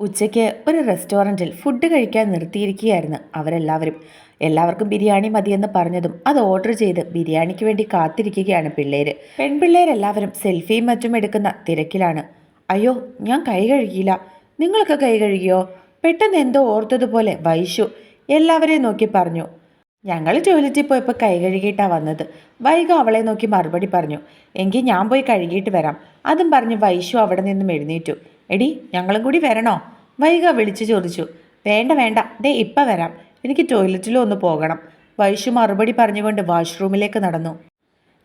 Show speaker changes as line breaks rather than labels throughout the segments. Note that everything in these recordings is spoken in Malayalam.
ഉച്ചയ്ക്ക് ഒരു റെസ്റ്റോറന്റിൽ ഫുഡ് കഴിക്കാൻ നിർത്തിയിരിക്കുകയായിരുന്നു അവരെല്ലാവരും. എല്ലാവർക്കും ബിരിയാണി മതിയെന്ന് പറഞ്ഞതും അത് ഓർഡർ ചെയ്ത് ബിരിയാണിക്ക് വേണ്ടി കാത്തിരിക്കുകയാണ് പിള്ളേര്. പെൺപിള്ളേരെല്ലാവരും സെൽഫിയും മറ്റും എടുക്കുന്ന തിരക്കിലാണ്. അയ്യോ ഞാൻ കൈ കഴുകിയില്ല. നിങ്ങളൊക്കെ കൈ കഴുകിയോ? പെട്ടെന്ന് എന്തോ ഓർത്തതുപോലെ വൈശു എല്ലാവരെയും നോക്കി പറഞ്ഞു. ഞങ്ങൾ ടോയ്ലറ്റിൽ പോയപ്പോൾ കൈ കഴുകിയിട്ടാണ് വന്നത്. വൈകു അവളെ നോക്കി മറുപടി പറഞ്ഞു. എങ്കിൽ ഞാൻ പോയി കഴുകിയിട്ട് വരാം. അതും പറഞ്ഞ് വൈശു അവിടെ നിന്നും എഴുന്നേറ്റു. എടി ഞങ്ങളും കൂടി വരണോ? വൈക വിളിച്ചു ചോദിച്ചു. വേണ്ട വേണ്ട. ദേ ഇപ്പം വരാം. എനിക്ക് ടോയ്ലറ്റിലും ഒന്ന് പോകണം. വൈഷു മറുപടി പറഞ്ഞുകൊണ്ട് വാഷ്റൂമിലേക്ക് നടന്നു.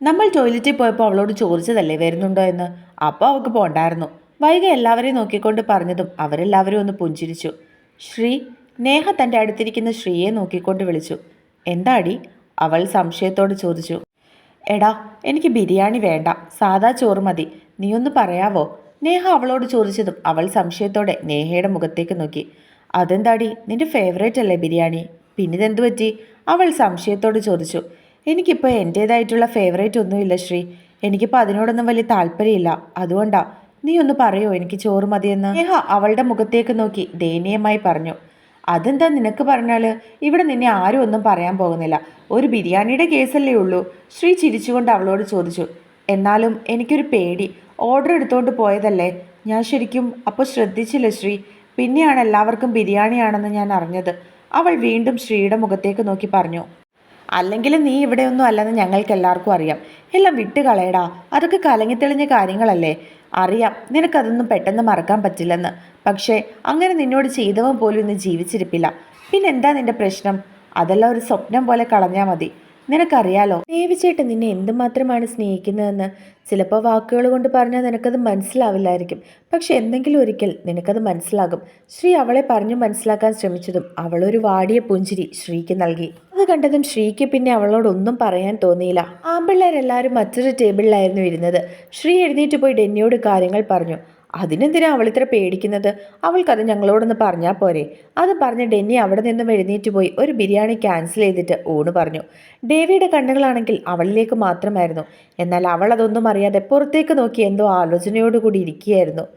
നമ്മൾ ടോയ്ലറ്റിൽ പോയപ്പോൾ അവളോട് ചോദിച്ചതല്ലേ വരുന്നുണ്ടോ എന്ന്? അപ്പോൾ അവൾക്ക് പോണ്ടായിരുന്നു. വൈക എല്ലാവരെയും നോക്കിക്കൊണ്ട് പറഞ്ഞതും അവരെല്ലാവരും ഒന്ന് പുഞ്ചിരിച്ചു. ശ്രീ നേഹ തന്റെ അടുത്തിരിക്കുന്ന ശ്രീയെ നോക്കിക്കൊണ്ട് വിളിച്ചു. എന്താടി? അവൾ സംശയത്തോട് ചോദിച്ചു. എടാ എനിക്ക് ബിരിയാണി വേണ്ട. സാദാ ചോറ് മതി. നീ ഒന്ന് പറയാവോ? നേഹ അവളോട് ചോദിച്ചതും അവൾ സംശയത്തോടെ നേഹയുടെ മുഖത്തേക്ക് നോക്കി. അതെന്താടി? നിന്റെ ഫേവറേറ്റ് അല്ലേ ബിരിയാണി? പിന്നിതെന്തു പറ്റി? അവൾ സംശയത്തോട് ചോദിച്ചു. എനിക്കിപ്പോൾ എന്റേതായിട്ടുള്ള ഫേവറേറ്റ് ഒന്നുമില്ല ശ്രീ. എനിക്കിപ്പോൾ അതിനോടൊന്നും വലിയ താല്പര്യമില്ല. അതുകൊണ്ടാ. നീ ഒന്ന് പറയോ? എനിക്ക് ചോറ് മതിയെന്ന്. നേഹ അവളുടെ മുഖത്തേക്ക് നോക്കി ദയനീയമായി പറഞ്ഞു. അതെന്താ നിനക്ക് പറഞ്ഞാൽ ഇവിടെ നിന്നെ ആരും ഒന്നും പറയാൻ പോകുന്നില്ല. ഒരു ബിരിയാണിയുടെ കേസല്ലേ ഉള്ളൂ. ശ്രീ ചിരിച്ചുകൊണ്ട് അവളോട് ചോദിച്ചു. എന്നാലും എനിക്കൊരു പേടി. ഓർഡർ എടുത്തുകൊണ്ട് പോയതല്ലേ? ഞാൻ ശരിക്കും അപ്പോൾ ശ്രദ്ധിച്ചില്ല ശ്രീ? പിന്നെയാണ് എല്ലാവർക്കും ബിരിയാണിയാണെന്ന് ഞാൻ അറിഞ്ഞത്. അവൾ വീണ്ടും ശ്രീയുടെ മുഖത്തേക്ക് നോക്കി പറഞ്ഞു. അല്ലെങ്കിൽ നീ ഇവിടെ ഒന്നും അല്ലെന്ന് ഞങ്ങൾക്ക് എല്ലാവർക്കും അറിയാം. എല്ലാം വിട്ട് കളയടാ അതൊക്കെ കലങ്ങിത്തെളിഞ്ഞ കാര്യങ്ങളല്ലേ? അറിയാം. നിനക്കതൊന്നും പെട്ടെന്ന് മറക്കാൻ പറ്റില്ലെന്ന്. പക്ഷേ അങ്ങനെ നിന്നോട് ചെയ്തവൻ പോലും ഇന്ന് ജീവിച്ചിരിപ്പില്ല. പിന്നെന്താ നിന്റെ പ്രശ്നം? അതെല്ലാം ഒരു സ്വപ്നം പോലെ കളഞ്ഞാൽ മതി. നിനക്കറിയാലോ? ദേവിച്ചേട്ട് നിന്നെ എന്തുമാത്രമാണ് സ്നേഹിക്കുന്നതെന്ന്? ചിലപ്പോൾ വാക്കുകൾ കൊണ്ട് പറഞ്ഞാൽ നിനക്കത് മനസ്സിലാവില്ലായിരിക്കും. പക്ഷെ എന്തെങ്കിലും ഒരിക്കൽ നിനക്കത് മനസ്സിലാകും. ശ്രീ അവളെ പറഞ്ഞു മനസ്സിലാക്കാൻ ശ്രമിച്ചതും അവളൊരു വാടിയ പുഞ്ചിരി ശ്രീക്ക് നൽകി. അത് കണ്ടതും ശ്രീക്ക് പിന്നെ അവളോടൊന്നും പറയാൻ തോന്നിയില്ല. ആമ്പിള്ളേരെല്ലാവരും മറ്റൊരു ടേബിളിലായിരുന്നു ഇരുന്നത്. ശ്രീ എഴുന്നേറ്റ് പോയി ഡെന്നിയോട് കാര്യങ്ങൾ പറഞ്ഞു. അതിനെന്തിനാ അവൾ ഇത്ര പേടിക്കുന്നത്? അവൾക്കത് ഞങ്ങളോടൊന്ന് പറഞ്ഞാൽ പോരെ. അത് പറഞ്ഞ് ഡെന്നി അവിടെ നിന്നും എഴുന്നേറ്റ് പോയി ഒരു ബിരിയാണി ക്യാൻസൽ ചെയ്തിട്ട് ഊണ് പറഞ്ഞു. ഡേവിയുടെ കണ്ണുകളാണെങ്കിൽ അവളിലേക്ക് മാത്രമായിരുന്നു. എന്നാൽ അവൾ അതൊന്നും അറിയാതെ പുറത്തേക്ക് നോക്കി എന്തോ ആലോചനയോടുകൂടി ഇരിക്കുകയായിരുന്നു.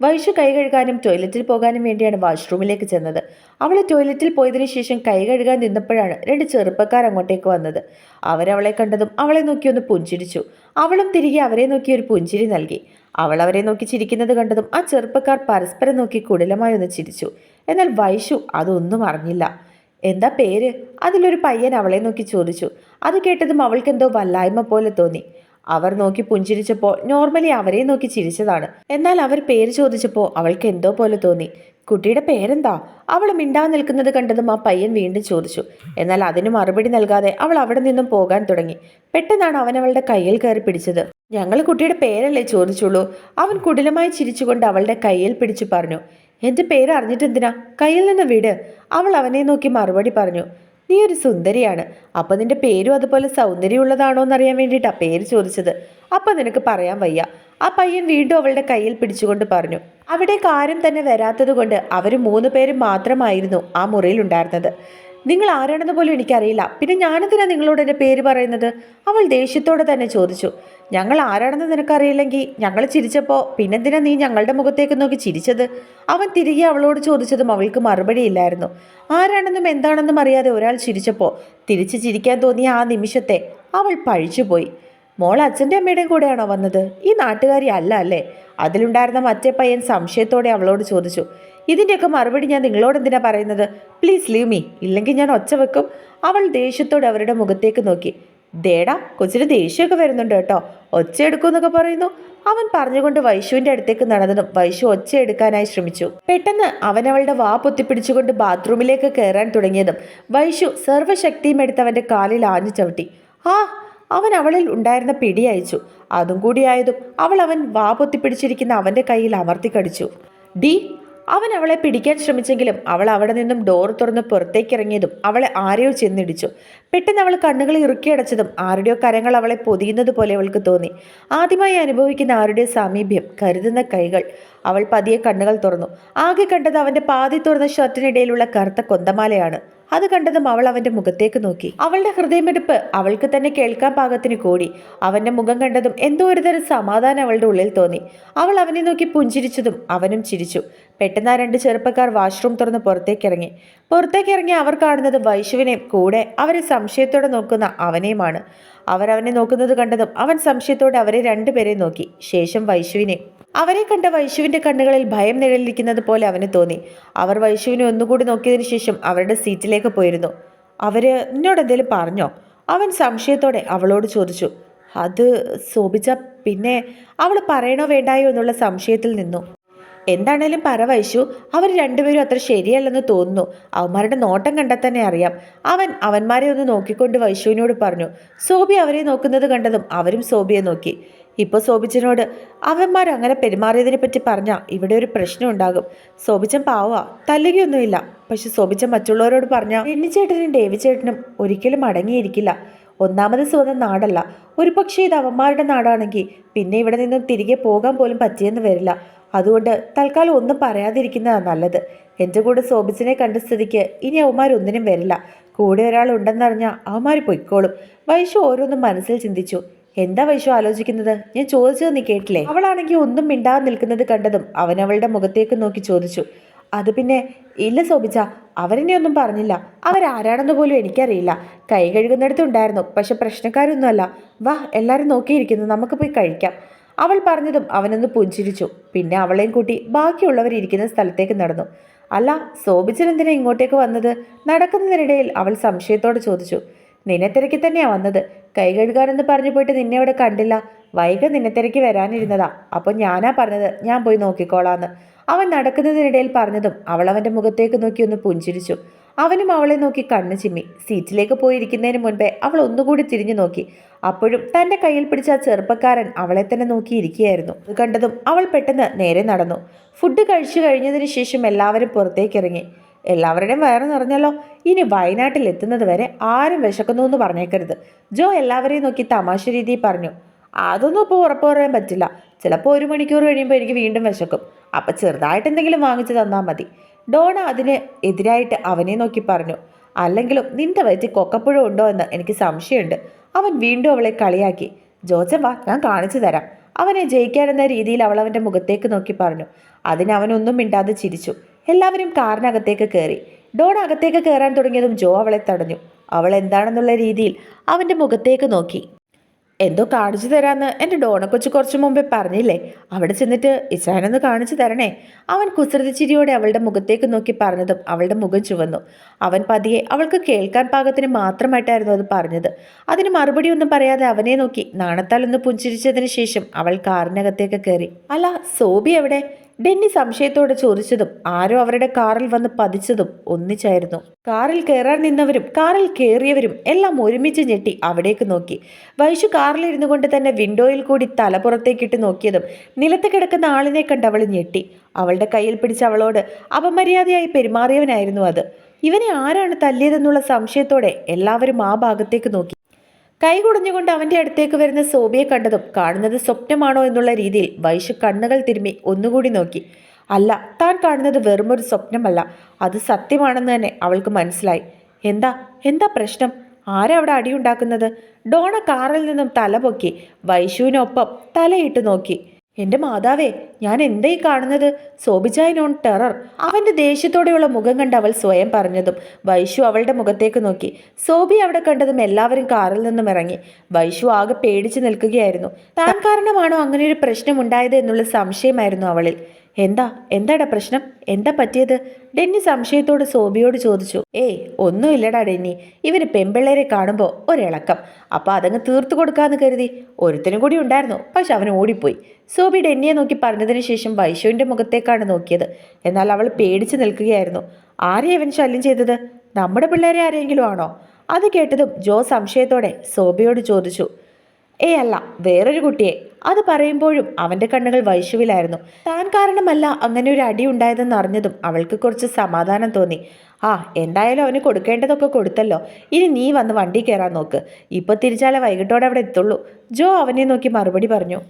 വൈഷു കൈ കഴുകാനും ടോയ്ലറ്റിൽ പോകാനും വേണ്ടിയാണ് വാഷ്റൂമിലേക്ക് ചെന്നത്. അവൾ ടോയ്ലറ്റിൽ പോയതിനു ശേഷം കൈ കഴുകാൻ നിന്നപ്പോഴാണ് രണ്ട് ചെറുപ്പക്കാർ അങ്ങോട്ടേക്ക് വന്നത്. അവരവളെ കണ്ടതും അവളെ നോക്കി ഒന്ന് പുഞ്ചിരിച്ചു. അവളും തിരികെ അവരെ നോക്കി ഒരു പുഞ്ചിരി നൽകി. അവൾ അവരെ നോക്കി ചിരിക്കുന്നത് കണ്ടതും ആ ചെറുപ്പക്കാർ പരസ്പരം നോക്കി കുടിലമായി ഒന്ന് ചിരിച്ചു. എന്നാൽ വൈഷു അതൊന്നും അറിഞ്ഞില്ല. എന്താ പേര്? അതിലൊരു പയ്യൻ അവളെ നോക്കി ചോദിച്ചു. അത് കേട്ടതും അവൾക്കെന്തോ വല്ലായ്മ പോലെ തോന്നി. അവർ നോക്കി പുഞ്ചിരിച്ചപ്പോൾ നോർമലി അവരെ നോക്കി ചിരിച്ചതാണ്. എന്നാൽ അവർ പേര് ചോദിച്ചപ്പോൾ അവൾക്ക് എന്തോ പോലെ തോന്നി. കുട്ടിയുടെ പേരെന്താ? അവൾ മിണ്ടാൻ നിൽക്കുന്നത് കണ്ടതും ആ പയ്യൻ വീണ്ടും ചോദിച്ചു. എന്നാൽ അതിന് മറുപടി നൽകാതെ അവൾ അവിടെ നിന്നും പോകാൻ തുടങ്ങി. പെട്ടെന്നാണ് അവൻ അവളുടെ കയ്യിൽ കയറി പിടിച്ചത്. ഞങ്ങൾ കുട്ടിയുടെ പേരല്ലേ ചോദിച്ചുള്ളൂ. അവൻ കുടിലമായി ചിരിച്ചുകൊണ്ട് അവളുടെ കയ്യിൽ പിടിച്ചു പറഞ്ഞു. എന്റെ പേര് അറിഞ്ഞിട്ടെന്തിനാ കയ്യിൽ നിന്ന് വിട്. അവൾ അവനെ നോക്കി മറുപടി പറഞ്ഞു. നീ ഒരു സുന്ദരിയാണ്. അപ്പൊ നിന്റെ പേരും അതുപോലെ സൗന്ദര്യമുള്ളതാണോ എന്നറിയാൻ വേണ്ടിയിട്ടാ പേര് ചോദിച്ചത്. അപ്പൊ നിനക്ക് പറയാൻ വയ്യ. ആ പയ്യൻ വീണ്ടും അവളുടെ കയ്യിൽ പിടിച്ചുകൊണ്ട് പറഞ്ഞു. അവിടേക്ക് കാര്യം തന്നെ വരാത്തത് കൊണ്ട് അവർ മൂന്ന് പേര് മാത്രമായിരുന്നു ആ മുറിയിൽ ഉണ്ടായിരുന്നത്. നിങ്ങൾ ആരാണെന്ന് പോലും എനിക്കറിയില്ല. പിന്നെ ഞാനെന്തിനാ നിങ്ങളോട് എന്റെ പേര് പറയുന്നത്? അവൾ ദേഷ്യത്തോടെ തന്നെ ചോദിച്ചു. ഞങ്ങൾ ആരാണെന്ന് നിനക്കറിയില്ലെങ്കിൽ ഞങ്ങൾ ചിരിച്ചപ്പോൾ പിന്നെന്തിനാ നീ ഞങ്ങളുടെ മുഖത്തേക്ക് നോക്കി ചിരിച്ചത്? അവൻ തിരികെ അവളോട് ചോദിച്ചതും അവൾക്ക് മറുപടിയില്ലായിരുന്നു ആരാണെന്നും എന്താണെന്നും അറിയാതെ ഒരാൾ ചിരിച്ചപ്പോൾ തിരിച്ച് ചിരിക്കാൻ തോന്നിയ ആ നിമിഷത്തെ അവൾ പഴിച്ചുപോയി. മോൾ അച്ഛന്റെ അമ്മയുടെയും കൂടെയാണോ വന്നത്? ഈ നാട്ടുകാരി അല്ല അല്ലേ? അതിലുണ്ടായിരുന്ന മറ്റേ പയ്യൻ സംശയത്തോടെ അവളോട് ചോദിച്ചു. ഇതിന്റെയൊക്കെ മറുപടി ഞാൻ നിങ്ങളോട് എന്തിനാ പറയുന്നത്? പ്ലീസ് ലീവ് മീ ഇല്ലെങ്കിൽ ഞാൻ ഒച്ച വെക്കും. അവൾ ദേഷ്യത്തോടെ അവരുടെ മുഖത്തേക്ക് നോക്കി. ദേടാ കൊച്ചിന് ദേഷ്യമൊക്കെ വരുന്നുണ്ട് കേട്ടോ. ഒച്ച എടുക്കുമെന്നൊക്കെ പറയുന്നു. അവൻ പറഞ്ഞുകൊണ്ട് വൈശുവിന്റെ അടുത്തേക്ക് നടന്നതും വൈശു ഒച്ച എടുക്കാനായി ശ്രമിച്ചു. പെട്ടെന്ന് അവൻ അവളുടെ വാ പൊത്തിപ്പിടിച്ചുകൊണ്ട് ബാത്റൂമിലേക്ക് കയറാൻ തുടങ്ങിയതും വൈശു സർവശക്തിയും എടുത്ത് അവന്റെ കാലിൽ ആഞ്ഞു ചവിട്ടി. ആ അവൻ അവളിൽ ഉണ്ടായിരുന്ന പിടി അയച്ചു. അതും കൂടിയായതും അവൾ അവൻ വാ പൊത്തിപ്പിടിച്ചിരിക്കുന്ന അവന്റെ കയ്യിൽ അമർത്തി കടിച്ചു. ഡി അവൻ അവളെ പിടിക്കാൻ ശ്രമിച്ചെങ്കിലും അവൾ അവിടെ നിന്നും ഡോർ തുറന്ന് പുറത്തേക്ക് ഇറങ്ങിയതും അവളെ ആരെയോ ചെന്നിടിച്ചു. പെട്ടെന്ന് അവൾ കണ്ണുകൾ ഇറുക്കിയടച്ചതും ആരുടെയോ കരങ്ങൾ അവളെ പൊതിയുന്നത് പോലെ അവൾക്ക് തോന്നി. ആദ്യമായി അനുഭവിക്കുന്ന ആരുടെ സാമീപ്യം കരുതുന്ന കൈകൾ അവൾ പതിയെ കണ്ണുകൾ തുറന്നു. ആകെ കണ്ടത് അവന്റെ പാതി തുറന്ന ഷർട്ടിനിടയിലുള്ള കറുത്ത കൊന്തമാലയാണ്. അത് കണ്ടതും അവൾ അവന്റെ മുഖത്തേക്ക് നോക്കി. അവളുടെ ഹൃദയമെടുപ്പ് അവൾക്ക് തന്നെ കേൾക്കാൻ പാകത്തിന് കൂടി. അവന്റെ മുഖം കണ്ടതും എന്തോ ഒരുതരം സമാധാനം അവളുടെ ഉള്ളിൽ തോന്നി. അവൾ അവനെ നോക്കി പുഞ്ചിരിച്ചതും അവനും ചിരിച്ചു. പെട്ടെന്ന് ആ രണ്ട് ചെറുപ്പക്കാർ വാഷ്റൂം തുറന്ന് പുറത്തേക്ക് ഇറങ്ങി. പുറത്തേക്ക് ഇറങ്ങി അവർ കാണുന്നത് വൈശുവിനെയും കൂടെ അവരെ സംശയത്തോടെ നോക്കുന്ന അവനെയുമാണ്. അവരവനെ നോക്കുന്നത് കണ്ടതും അവൻ സംശയത്തോടെ അവരെ രണ്ടുപേരെ നോക്കി. ശേഷം വൈശുവിനെ അവരെ കണ്ട വൈഷുവിന്റെ കണ്ണുകളിൽ ഭയം നിഴലിരിക്കുന്നത് പോലെ അവന് തോന്നി. അവർ വൈശുവിനെ ഒന്നുകൂടി നോക്കിയതിനു ശേഷം അവരുടെ സീറ്റിലേക്ക് പോയിരുന്നു. അവർ നിന്നോട് എന്തെങ്കിലും പറഞ്ഞോ? അവൻ സംശയത്തോടെ അവളോട് ചോദിച്ചു. അത് ശോഭിച്ച പിന്നെ അവൾ പറയണോ വേണ്ടായോ എന്നുള്ള സംശയത്തിൽ നിന്നു. എന്താണേലും പറ വൈശു. അവർ രണ്ടുപേരും അത്ര ശരിയല്ലെന്ന് തോന്നുന്നു. അവന്മാരുടെ നോട്ടം കണ്ടാൽ തന്നെ അറിയാം. അവൻ അവന്മാരെ ഒന്ന് നോക്കിക്കൊണ്ട് വൈശുവിനോട് പറഞ്ഞു. സോബി അവരെ നോക്കുന്നത് കണ്ടതും അവരും സോബിയെ നോക്കി. ഇപ്പോൾ സോബിച്ചനോട് അവന്മാർ അങ്ങനെ പെരുമാറിയതിനെ പറ്റി പറഞ്ഞാൽ ഇവിടെ ഒരു പ്രശ്നം ഉണ്ടാകും. സോബിച്ചൻ പാവാ തല്ലുകയൊന്നുമില്ല. പക്ഷെ സോബിച്ചൻ മറ്റുള്ളവരോട് പറഞ്ഞാൽ എണ്ണിച്ചേട്ടനും ദേവിച്ചേട്ടനും ചേട്ടനും ഒരിക്കലും അടങ്ങിയിരിക്കില്ല. ഒന്നാമത് സ്വന്തം നാടല്ല. ഒരു പക്ഷേ ഇത് അവന്മാരുടെ നാടാണെങ്കിൽ പിന്നെ ഇവിടെ നിന്നും തിരികെ പോകാൻ പോലും പറ്റിയെന്ന് വരില്ല. അതുകൊണ്ട് തൽക്കാലം ഒന്നും പറയാതിരിക്കുന്നതാണ് നല്ലത്. എന്റെ കൂടെ ശോഭിച്ചനെ കണ്ട സ്ഥിതിക്ക് ഇനി അവന്മാരൊന്നിനും വരില്ല. കൂടെ ഒരാൾ ഉണ്ടെന്നറിഞ്ഞാൽ അവന്മാർ പൊയ്ക്കോളും. വൈശു ഓരോന്നും മനസ്സിൽ ചിന്തിച്ചു. എന്താ വൈശു ആലോചിക്കുന്നത്? ഞാൻ ചോദിച്ചത് നീ കേട്ടില്ലേ? അവളാണെങ്കിൽ ഒന്നും മിണ്ടാതെ നിൽക്കുന്നത് കണ്ടതും അവൻ അവളുടെ മുഖത്തേക്ക് നോക്കി ചോദിച്ചു. അത് പിന്നെ ഇല്ല ശോഭിച്ച അവരെന്നെ ഒന്നും പറഞ്ഞില്ല. അവരാരാണെന്ന് പോലും എനിക്കറിയില്ല. കൈ കഴുകുന്നിടത്തുണ്ടായിരുന്നു പക്ഷെ പ്രശ്നക്കാരൊന്നുമല്ല. വാ എല്ലാവരും നോക്കിയിരിക്കുന്നു. നമുക്ക് പോയി കഴിക്കാം. അവൾ പറഞ്ഞതും അവനൊന്ന് പുഞ്ചിരിച്ചു. പിന്നെ അവളെയും കൂട്ടി ബാക്കിയുള്ളവർ ഇരിക്കുന്ന സ്ഥലത്തേക്ക് നടന്നു. അല്ല ശോഭിച്ചൻ എന്തിനാ ഇങ്ങോട്ടേക്ക് വന്നത്? നടക്കുന്നതിനിടയിൽ അവൾ സംശയത്തോടെ ചോദിച്ചു. നിന്നെ തിരക്കി തന്നെയാ വന്നത്. കൈ കഴുകാനെന്ന് പറഞ്ഞു പോയിട്ട് നിന്നെ ഇവിടെ കണ്ടില്ല. വൈകി നിന്നെ തിരക്കി വരാനിരുന്നതാ. അപ്പോൾ ഞാനാ പറഞ്ഞത് ഞാൻ പോയി നോക്കിക്കോളാന്ന്. അവൻ നടക്കുന്നതിനിടയിൽ പറഞ്ഞതും അവൾ അവന്റെ മുഖത്തേക്ക് നോക്കി ഒന്ന് പുഞ്ചിരിച്ചു. അവനും അവളെ നോക്കി കണ്ണു ചിമ്മി. സീറ്റിലേക്ക് പോയിരിക്കുന്നതിന് മുൻപേ അവൾ ഒന്നുകൂടി തിരിഞ്ഞു നോക്കി. അപ്പോഴും തന്റെ കയ്യിൽ പിടിച്ച ചെറുപ്പക്കാരൻ അവളെ തന്നെ നോക്കിയിരിക്കുകയായിരുന്നു അത് കണ്ടതും അവൾ പെട്ടെന്ന് നേരെ നടന്നു. ഫുഡ് കഴിച്ചു കഴിഞ്ഞതിന് ശേഷം എല്ലാവരും പുറത്തേക്ക് ഇറങ്ങി. എല്ലാവരുടെയും വയറ് നിറഞ്ഞല്ലോ. ഇനി വയനാട്ടിൽ എത്തുന്നത് വരെ ആരും വിശക്കുന്നു എന്ന് പറഞ്ഞേക്കരുത്. ജോ എല്ലാവരെയും നോക്കി തമാശ രീതിയിൽ പറഞ്ഞു. അതൊന്നും ഇപ്പോൾ ഉറപ്പ് പറയാൻ പറ്റില്ല. ചിലപ്പോൾ ഒരു മണിക്കൂർ കഴിയുമ്പോൾ എനിക്ക് വീണ്ടും വിശക്കും. അപ്പം ചെറുതായിട്ട് എന്തെങ്കിലും വാങ്ങിച്ചു തന്നാൽ മതി. ഡോണ അതിന് എതിരായിട്ട് അവനെ നോക്കി പറഞ്ഞു. അല്ലെങ്കിലും നിന്റെ വയറ്റിൽ കൊക്കപ്പുഴ ഉണ്ടോ എന്ന് എനിക്ക് സംശയമുണ്ട്. അവൻ വീണ്ടും അവളെ കളിയാക്കി. ജോസഫ് വാ ഞാൻ കാണിച്ചു തരാം. അവനെ ജയിക്കാനെന്ന രീതിയിൽ അവൾ അവന്റെ മുഖത്തേക്ക് നോക്കി പറഞ്ഞു. അതിന് അവനൊന്നും മിണ്ടാതെ ചിരിച്ചു. എല്ലാവരും കാറിനകത്തേക്ക് കയറി ഡോൺ അകത്തേക്ക് കയറാൻ തുടങ്ങിയതും ജോ അവളെ തടഞ്ഞു. അവൾ എന്താണെന്നുള്ള രീതിയിൽ അവന്റെ മുഖത്തേക്ക് നോക്കി. എന്തോ കാണിച്ചു തരാമെന്ന് എന്റെ ഡോണക്കൊച്ച് കുറച്ച് മുമ്പേ പറഞ്ഞില്ലേ? അവിടെ ചെന്നിട്ട് ഇച്ചാനൊന്ന് കാണിച്ചു തരണേ. അവൻ കുസൃതിച്ചിരിയോടെ അവളുടെ മുഖത്തേക്ക് നോക്കി പറഞ്ഞതും അവളുടെ മുഖം ചുവന്നു. അവൻ പതിയെ അവൾക്ക് കേൾക്കാൻ പാകത്തിന് മാത്രമായിട്ടായിരുന്നു അത് പറഞ്ഞത്. അതിന് മറുപടി ഒന്നും പറയാതെ അവനെ നോക്കി നാണത്താൽ ഒന്ന് പുഞ്ചിരിച്ചതിന് ശേഷം അവൾ കാറിനകത്തേക്ക് കയറി അല്ല സോബി എവിടെ? ഡെന്നി സംശയത്തോടെ ചോദിച്ചതും ആരോ അവരുടെ കാറിൽ വന്ന് പതിച്ചതും ഒന്നിച്ചായിരുന്നു. കാറിൽ കയറാൻ നിന്നവരും കാറിൽ കയറിയവരും എല്ലാം ഒരുമിച്ച് ഞെട്ടി അവിടേക്ക് നോക്കി. വൈശു കാറിലിരുന്നു കൊണ്ട് തന്നെ വിൻഡോയിൽ കൂടി തല പുറത്തേക്കിട്ട് നോക്കിയതും നിലത്ത് കിടക്കുന്ന ആളിനെ കണ്ട് അവൾ ഞെട്ടി. അവളുടെ കയ്യിൽ പിടിച്ച അവളോട് അപമര്യാദയായി പെരുമാറിയവനായിരുന്നു അത്. ഇവനെ ആരാണ് തല്ലിയതെന്നുള്ള സംശയത്തോടെ എല്ലാവരും ആ ഭാഗത്തേക്ക് നോക്കി. കൈ കുടഞ്ഞുകൊണ്ട് അവന്റെ അടുത്തേക്ക് വരുന്ന സോബിയെ കണ്ടതും കാണുന്നത് സ്വപ്നമാണോ എന്നുള്ള രീതിയിൽ വൈശു കണ്ണുകൾ തിരുമ്മി ഒന്നുകൂടി നോക്കി. അല്ല താൻ കാണുന്നത് വെറുമൊരു സ്വപ്നമല്ല. അത് സത്യമാണെന്ന് തന്നെ അവൾക്ക് മനസ്സിലായി. എന്താ? എന്താ പ്രശ്നം? ആരാ അവിടെ അടിയുണ്ടാക്കുന്നത് ഡോണ കാറിൽ നിന്നും തല പൊക്കി വൈശുവിനൊപ്പം തലയിട്ട് നോക്കി. എന്റെ മാതാവേ ഞാൻ എന്തായി കാണുന്നത്? സോബിജായൻ ഓൺ ടെറർ. അവന്റെ ദേഷ്യത്തോടെയുള്ള മുഖം കണ്ട് അവൾ സ്വയം പറഞ്ഞതും വൈഷു അവളുടെ മുഖത്തേക്ക് നോക്കി. സോബി അവിടെ കണ്ടതും എല്ലാവരും കാറിൽ നിന്നും ഇറങ്ങി. വൈഷു ആകെ പേടിച്ചു നിൽക്കുകയായിരുന്നു. താൻ കാരണമാണോ അങ്ങനെ ഒരു പ്രശ്നം ഉണ്ടായത് എന്നുള്ള സംശയമായിരുന്നു അവളിൽ. എന്താ? എന്താടാ പ്രശ്നം? എന്താ പറ്റിയത്? ഡെന്നി സംശയത്തോട് സോബിയോട് ചോദിച്ചു. ഏയ് ഒന്നുമില്ലടാ ഡെന്നി. ഇവന് പെമ്പിള്ളേരെ കാണുമ്പോൾ ഒരിളക്കം. അപ്പോൾ അതങ്ങ് തീർത്തു കൊടുക്കാന്ന് കരുതി. ഒരുത്തനും കൂടി ഉണ്ടായിരുന്നു പക്ഷെ അവൻ ഓടിപ്പോയി. സോബി ഡെന്നിയെ നോക്കി പറഞ്ഞതിന് ശേഷം വൈശുവിന്റെ മുഖത്തേക്കാണ് നോക്കിയത്. എന്നാൽ അവൾ പേടിച്ച് നിൽക്കുകയായിരുന്നു. ആരെയും അവൻ ശല്യം ചെയ്തത്? നമ്മുടെ പിള്ളേരെ ആരെങ്കിലും ആണോ? അത് കേട്ടതും ജോ സംശയത്തോടെ സോബിയോട് ചോദിച്ചു. ഏ അല്ല വേറൊരു കുട്ടിയെ. അത് പറയുമ്പോഴും അവന്റെ കണ്ണുകൾ വൈശുവിലായിരുന്നു. താൻ കാരണമല്ല അങ്ങനെ ഒരു അടി ഉണ്ടായതെന്ന് അറിഞ്ഞതും അവൾക്ക് കുറച്ച് സമാധാനം തോന്നി. ആ എന്തായാലും അവന് കൊടുക്കേണ്ടതൊക്കെ കൊടുത്തല്ലോ. ഇനി നീ വന്ന് വണ്ടി കയറാൻ നോക്ക്. ഇപ്പൊ തിരിച്ചാലേ വൈകിട്ടോടെ അവിടെ എത്തുള്ളൂ. ജോ അവനെ നോക്കി മറുപടി പറഞ്ഞു.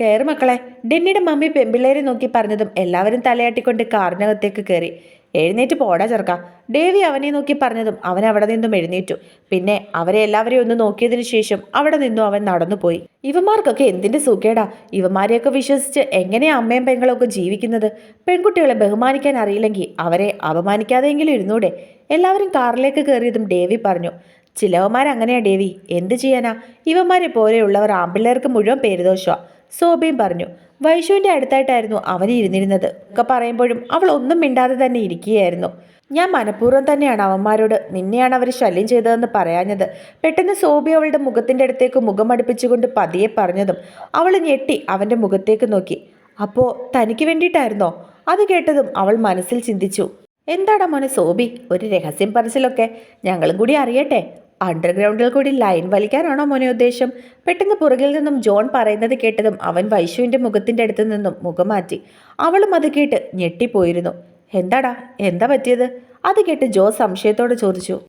കയറി മക്കളെ. ഡെന്നിയുടെ മമ്മി പെമ്പിള്ളേരെ നോക്കി പറഞ്ഞതും എല്ലാവരും തലയാട്ടിക്കൊണ്ട് കാറിനകത്തേക്ക് കയറി എഴുന്നേറ്റ് പോടാ ചെറുക്ക. ഡേവി അവനെ നോക്കി പറഞ്ഞതും അവൻ അവിടെ നിന്നും എഴുന്നേറ്റു. പിന്നെ അവരെ എല്ലാവരെയും ഒന്ന് നോക്കിയതിനു ശേഷം അവിടെ നിന്നും അവൻ നടന്നുപോയി. ഇവമാർക്കൊക്കെ എന്തിന്റെ സുഖേടാ? ഇവന്മാരെയൊക്കെ വിശ്വസിച്ച് എങ്ങനെയാ അമ്മയും പെങ്ങളൊക്കെ ജീവിക്കുന്നത്? പെൺകുട്ടികളെ ബഹുമാനിക്കാൻ അറിയില്ലെങ്കിൽ അവരെ അപമാനിക്കാതെയെങ്കിലും ഇരുന്നൂടെ? എല്ലാവരും കാറിലേക്ക് കയറിയതും ഡേവി പറഞ്ഞു. ചിലവന്മാരങ്ങനെയാ ഡേവി എന്ത് ചെയ്യാനാ? ഇവന്മാരെ പോലെയുള്ളവർ ആമ്പിള്ളേർക്ക് മുഴുവൻ പേരുദോഷമാണ് സോബയും പറഞ്ഞു. വൈശുവിന്റെ അടുത്തായിട്ടായിരുന്നു അവൻ ഇരുന്നിരുന്നത്. ഒക്കെ പറയുമ്പോഴും അവൾ ഒന്നും മിണ്ടാതെ തന്നെ ഇരിക്കുകയായിരുന്നു. ഞാൻ മനഃപൂർവം തന്നെയാണ് അവന്മാരോട് നിന്നെയാണ് അവർ ശല്യം ചെയ്തതെന്ന് പറയാഞ്ഞത്. പെട്ടെന്ന് സോബി അവളുടെ മുഖത്തിന്റെ അടുത്തേക്ക് മുഖം അടുപ്പിച്ചുകൊണ്ട് പതിയെ പറഞ്ഞതും അവൾ ഞെട്ടി അവന്റെ മുഖത്തേക്ക് നോക്കി. അപ്പോൾ തനിക്ക് വേണ്ടിയിട്ടായിരുന്നോ? അത് കേട്ടതും അവൾ മനസ്സിൽ ചിന്തിച്ചു. എന്താടാ മോനെ സോബി? ഒരു രഹസ്യം പറച്ചിലൊക്കെ ഞങ്ങളും കൂടി അറിയട്ടെ. അണ്ടർഗ്രൗണ്ടിൽ കൂടി ലൈൻ വലിക്കാനാണോ മോനെ ഉദ്ദേശം? പെട്ടെന്ന് പുറകിൽ നിന്നും ജോൺ പറയുന്നത് കേട്ടതും അവൻ വൈശുവിന്റെ മുഖത്തിന്റെ അടുത്ത് നിന്നും മുഖം മാറ്റി. അവളും അത് കേട്ട് ഞെട്ടിപ്പോയിരുന്നു. എന്താടാ? എന്താ പറ്റിയത്? അത് കേട്ട് ജോ സംശയത്തോട് ചോദിച്ചു.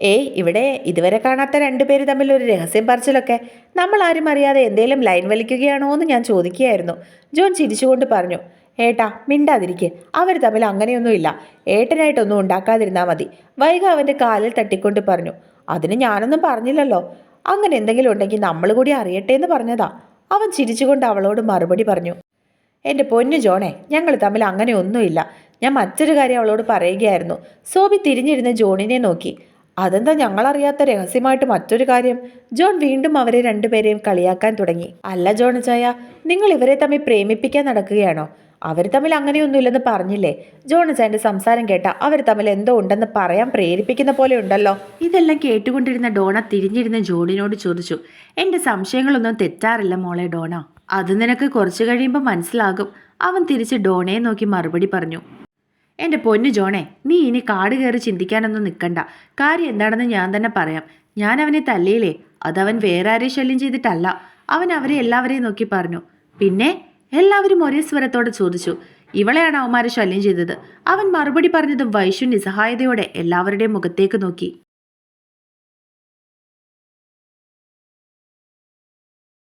ഏയ് ഇവിടെ ഇതുവരെ കാണാത്ത രണ്ടുപേര് തമ്മിൽ ഒരു രഹസ്യം പറച്ചിലൊക്കെ. നമ്മൾ ആരും അറിയാതെ എന്തേലും ലൈൻ വലിക്കുകയാണോ എന്ന് ഞാൻ ചോദിക്കുകയായിരുന്നു. ജോൺ ചിരിച്ചുകൊണ്ട് പറഞ്ഞു ഏട്ടാ മിണ്ടാതിരിക്കെ. അവർ തമ്മിൽ അങ്ങനെയൊന്നുമില്ല. ഏട്ടനായിട്ടൊന്നും ഉണ്ടാക്കാതിരുന്നാൽ മതി. വൈക അവന്റെ കാലിൽ തട്ടിക്കൊണ്ട് പറഞ്ഞു അതിന് ഞാനൊന്നും പറഞ്ഞില്ലല്ലോ. അങ്ങനെ എന്തെങ്കിലും ഉണ്ടെങ്കിൽ നമ്മൾ കൂടി അറിയട്ടെ എന്ന് പറഞ്ഞതാ. അവൻ ചിരിച്ചുകൊണ്ട് അവളോട് മറുപടി പറഞ്ഞു. എന്റെ പൊന്നു ജോണേ ഞങ്ങൾ തമ്മിൽ അങ്ങനെ ഒന്നുമില്ല. ഞാൻ മറ്റൊരു കാര്യം അവളോട് പറയുകയായിരുന്നു. സോബി തിരിഞ്ഞിരുന്ന് ജോണിനെ നോക്കി. അതെന്താ ഞങ്ങളറിയാത്ത രഹസ്യമായിട്ട് മറ്റൊരു കാര്യം? ജോൺ വീണ്ടും അവരെ രണ്ടുപേരെയും കളിയാക്കാൻ തുടങ്ങി. അല്ല ജോൺ ചായ നിങ്ങൾ ഇവരെ തമ്മിൽ പ്രേമിപ്പിക്കാൻ നടക്കുകയാണോ? അവർ തമ്മിൽ അങ്ങനെയൊന്നുമില്ലെന്ന് പറഞ്ഞില്ലേ? ജോണച്ചായന്റെ സംസാരം കേട്ട അവർ തമ്മിൽ എന്തോ ഉണ്ടെന്ന് പറയാൻ പ്രേരിപ്പിക്കുന്ന പോലെ ഉണ്ടല്ലോ. ഇതെല്ലാം കേട്ടുകൊണ്ടിരുന്ന ഡോണ തിരിഞ്ഞിരുന്ന ജോണിനോട് ചോദിച്ചു എന്റെ സംശയങ്ങളൊന്നും തെറ്റാറില്ല മോളെ ഡോണ. അത് നിനക്ക് കുറച്ചു കഴിയുമ്പോൾ മനസ്സിലാകും. അവൻ തിരിച്ച് ഡോണയെ നോക്കി മറുപടി പറഞ്ഞു എന്റെ പൊന്നു ജോണേ നീ ഇനി കാട് കയറി ചിന്തിക്കാനൊന്നും നിൽക്കണ്ട. കാര്യം എന്താണെന്ന് ഞാൻ തന്നെ പറയാം. ഞാൻ അവനെ തല്ലിയില്ലേ? അതവൻ വേറെ ആരെയും ശല്യം ചെയ്തിട്ടല്ല. അവൻ അവരെ എല്ലാവരെയും നോക്കി പറഞ്ഞു പിന്നെ എല്ലാവരും ഒരേ സ്വരത്തോടെ ചോദിച്ചു ഇവളെയാണ് അവന്മാരെ ശല്യം ചെയ്തത്? അവൻ മറുപടി പറഞ്ഞതും വൈശു നിസ്സഹായതയോടെ എല്ലാവരുടെയും മുഖത്തേക്ക് നോക്കി.